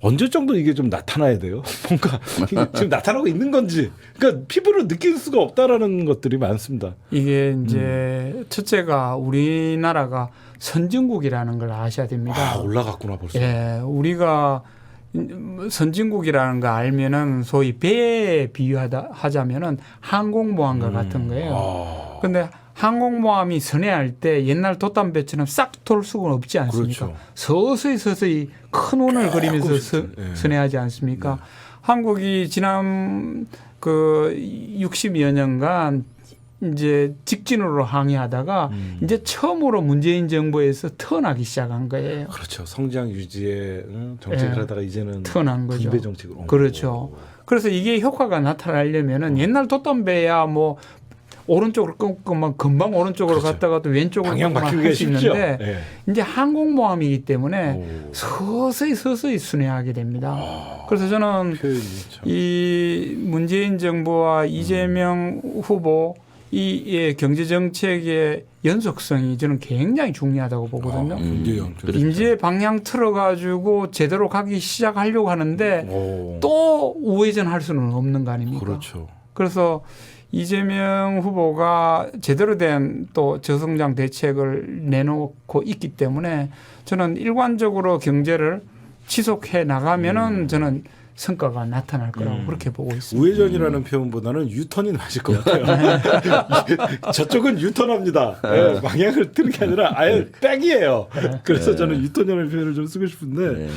언제 정도 이게 좀 나타나야 돼요? 뭔가 지금 나타나고 있는 건지. 그러니까 피부로 느낄 수가 없다라는 것들이 많습니다. 이게 이제 첫째가 우리나라가 선진국이라는 걸 아셔야 됩니다. 아 올라갔구나 벌써. 예, 우리가 선진국이라는 거 알면은 소위 배에 비유하다 하자면은 항공모함과 같은 거예요. 아, 근데 항공모함이 선회할 때 옛날 돛담배처럼 싹돌 수가 없지 않습니까? 그렇죠. 서서히 서서히 큰 원을 그리면서 서, 예. 선회하지 않습니까? 한국이 지난 그 60여 년간 이제 직진으로 항해하다가 음. 이제 처음으로 문재인 정부에서 턴하기 시작한 거예요. 그렇죠. 성장 유지에 응, 정책을 예. 하다가 이제는 턴한 거죠. 분배 정책으로. 온 그렇죠. 그래서 이게 효과가 나타나려면은 옛날 돛담배야 뭐 오른쪽으로 끊고만 금방 오른쪽으로 그렇죠. 갔다가 또 왼쪽으로 방향 할수 쉽죠. 있는데 예. 이제 항공모함이기 때문에 오. 서서히 서서히 순회하게 됩니다. 아, 그래서 저는. 이 문재인 정부와 이재명 후보 이 예, 경제 정책의 연속성이 저는 굉장히 중요하다고 보거든요. 아. 그렇죠. 이제 방향 틀어가지고 제대로 가기 시작하려고 하는데 오. 또 우회전할 수는 없는 거 아닙니까? 그렇죠. 그래서 이재명 후보가 제대로 된 또 저성장 대책을 내놓고 있기 때문에 저는 일관적으로 경제를 지속해 나가면은 저는 성과가 나타날 거라고 음. 그렇게 보고 있습니다. 우회전이라는 표현보다는 유턴이 맞을 것 같아요. 저쪽은 유턴합니다. 예, 방향을 트는 게 아니라 아예 백이에요. 그래서 저는 유턴이라는 표현을 좀 쓰고 싶은데 네.